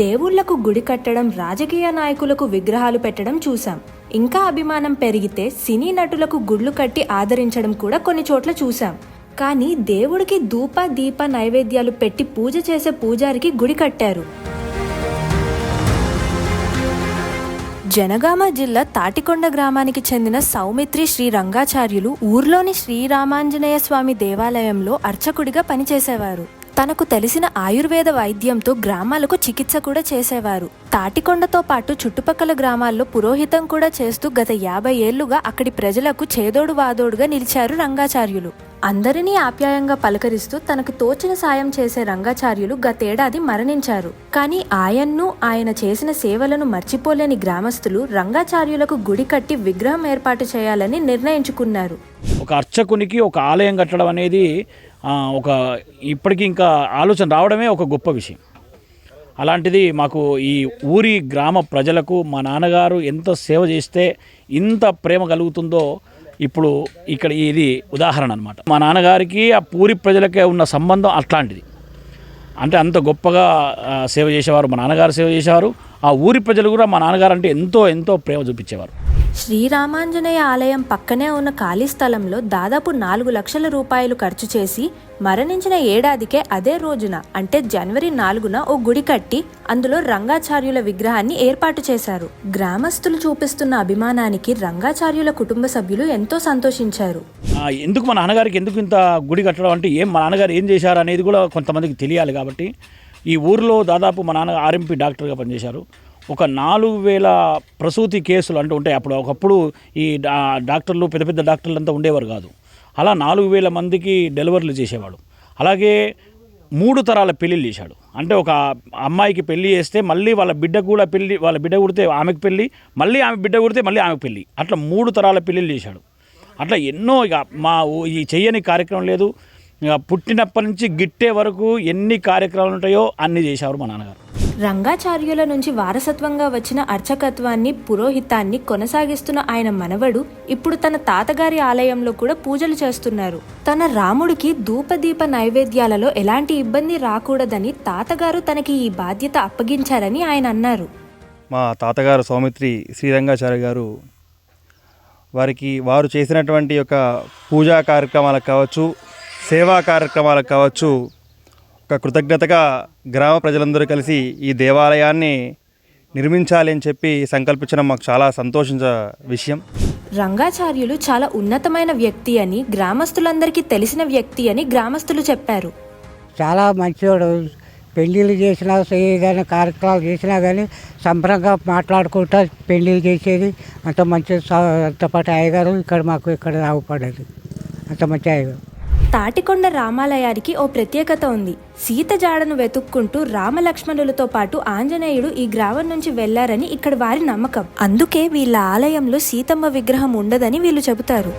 దేవుళ్ళకు గుడి కట్టడం రాజకీయ నాయకులకు విగ్రహాలు పెట్టడం చూశాం. ఇంకా అభిమానం పెరిగితే సినీ నటులకు గుళ్ళు కట్టి ఆదరించడం కూడా కొన్ని చోట్ల చూశాం. కానీ దేవుడికి ధూప దీప నైవేద్యాలు పెట్టి పూజ చేసే పూజారికి గుడి కట్టారు. జనగామ జిల్లా తాటికొండ గ్రామానికి చెందిన సౌమిత్రి శ్రీ రంగాచార్యులు ఊర్లోని శ్రీరామాంజనేయ స్వామి దేవాలయంలో అర్చకుడిగా పనిచేసేవారు. తనకు తెలిసిన ఆయుర్వేద వైద్యంతో గ్రామాలకు చికిత్స కూడా చేసేవారు. తాటికొండతో పాటు చుట్టుపక్కల గ్రామాల్లో పురోహితం కూడా చేస్తూ గత యాభై ఏళ్ళుగా అక్కడి ప్రజలకు చేదోడు వాదోడుగా నిలిచారు రంగాచార్యులు. అందరినీ ఆప్యాయంగా పలకరిస్తూ తనకు తోచిన సాయం చేసే రంగాచార్యులు గతేడాది మరణించారు. కానీ ఆయన్ను ఆయన చేసిన సేవలను మర్చిపోలేని గ్రామస్తులు రంగాచార్యులకు గుడి కట్టి విగ్రహం ఏర్పాటు చేయాలని నిర్ణయించుకున్నారు. ఒక అర్చకునికి ఒక ఆలయం కట్టడం అనేది ఒక ఇప్పటికీ ఇంకా ఆలోచన రావడమే ఒక గొప్ప విషయం. అలాంటిది మాకు ఈ ఊరి గ్రామ ప్రజలకు మా నాన్నగారు ఎంత సేవ చేస్తే ఇంత ప్రేమ కలుగుతుందో ఇప్పుడు ఇక్కడ ఇది ఉదాహరణ అనమాట మా నాన్నగారికి ఆ పూరి ప్రజలకే ఉన్న సంబంధం అట్లాంటిది. అంటే అంత గొప్పగా సేవ చేసేవారు మా నాన్నగారు సేవ చేసేవారు. ఆ ఊరి ప్రజలు కూడా మా నాన్నగారు అంటే ఎంతో ఎంతో ప్రేమ చూపించేవారు. శ్రీరామాంజనేయ ఆలయం పక్కనే ఉన్న ఖాళీ స్థలంలో దాదాపు నాలుగు లక్షల రూపాయలు ఖర్చు చేసి మరణించిన ఏడాదికే అదే రోజున అంటే జనవరి నాలుగున ఓ గుడి కట్టి అందులో రంగాచార్యుల విగ్రహాన్ని ఏర్పాటు చేశారు. గ్రామస్తులు చూపిస్తున్న అభిమానానికి రంగాచార్యుల కుటుంబ సభ్యులు ఎంతో సంతోషించారు. ఎందుకు మా నాన్నగారికి ఎందుకు ఇంత గుడి కట్టడం అంటే ఏం మా నాన్నగారు ఏం చేశారు అనేది కూడా కొంతమందికి తెలియాలి కాబట్టి ఈ ఊరిలో దాదాపు మా నాన్న ఆర్ఎంపీ డాక్టర్గా పనిచేశారు. ఒక నాలుగు వేల ప్రసూతి కేసులు అంటూ ఉంటాయి. అప్పుడు ఒకప్పుడు ఈ డాక్టర్లు పెద్ద పెద్ద డాక్టర్లు అంతా ఉండేవారు కాదు. అలా నాలుగు వేల మందికి డెలివరీలు చేసేవాడు. అలాగే మూడు తరాల పెళ్ళిళ్ళు చేశాడు. అంటే ఒక అమ్మాయికి పెళ్ళి చేస్తే మళ్ళీ వాళ్ళ బిడ్డ కూడా పెళ్ళి వాళ్ళ బిడ్డ కుడితే ఆమెకు పెళ్ళి మళ్ళీ ఆమె బిడ్డ కుడితే మళ్ళీ ఆమెకు పెళ్ళి. అట్లా మూడు తరాల పెళ్ళిళ్ళు చేశాడు. అట్లా ఎన్నో ఇక మా ఈ చెయ్యని కార్యక్రమం లేదు. ఇక పుట్టినప్పటి నుంచి గిట్టే వరకు ఎన్ని కార్యక్రమాలు ఉంటాయో అన్నీ చేశారు మా నాన్నగారు. రంగాచార్యుల నుంచి వారసత్వంగా వచ్చిన అర్చకత్వాన్ని పురోహితాన్ని కొనసాగిస్తున్న ఆయన మనవడు ఇప్పుడు తన తాతగారి ఆలయంలో కూడా పూజలు చేస్తున్నారు. తన రాముడికి ధూపదీప నైవేద్యాలలో ఎలాంటి ఇబ్బంది రాకూడదని తాతగారు తనకి ఈ బాధ్యత అప్పగించారని ఆయన అన్నారు. మా తాతగారు సౌమిత్రి శ్రీరంగాచార్య గారు వారికి వారు చేసినటువంటి యొక్క పూజా కార్యక్రమాలకు కావచ్చు సేవా కార్యక్రమాలకు కావచ్చు ఒక కృతజ్ఞతగా గ్రామ ప్రజలందరూ కలిసి ఈ దేవాలయాన్ని నిర్మించాలి అని చెప్పి సంకల్పించడం మాకు చాలా సంతోషించ విషయం. రంగాచార్యులు చాలా ఉన్నతమైన వ్యక్తి అని గ్రామస్తులందరికీ తెలిసిన వ్యక్తి అని గ్రామస్తులు చెప్పారు. చాలా మంచివాడు. పెళ్ళిళ్ళు చేసినా ఏదైనా కార్యక్రమాలు చేసినా కానీ సంబరంగా మాట్లాడుకుంటా పెళ్ళిళ్ళు చేసేది. అంత మంచి అంత పాటు అయ్యగారు ఇక్కడ మాకు ఇక్కడ ఆగుపడేది అంత మంచి అయ్యగారు. తాటికొండ రామాలయానికి ఓ ప్రత్యేకత ఉంది. సీత జాడను వెతుక్కుంటూ రామలక్ష్మణులతో పాటు ఆంజనేయుడు ఈ గ్రామం నుంచి వెళ్ళారని ఇక్కడ వారి నమ్మకం. అందుకే వీళ్ళ ఆలయంలో సీతమ్మ విగ్రహం ఉండదని వీళ్ళు చెబుతారు.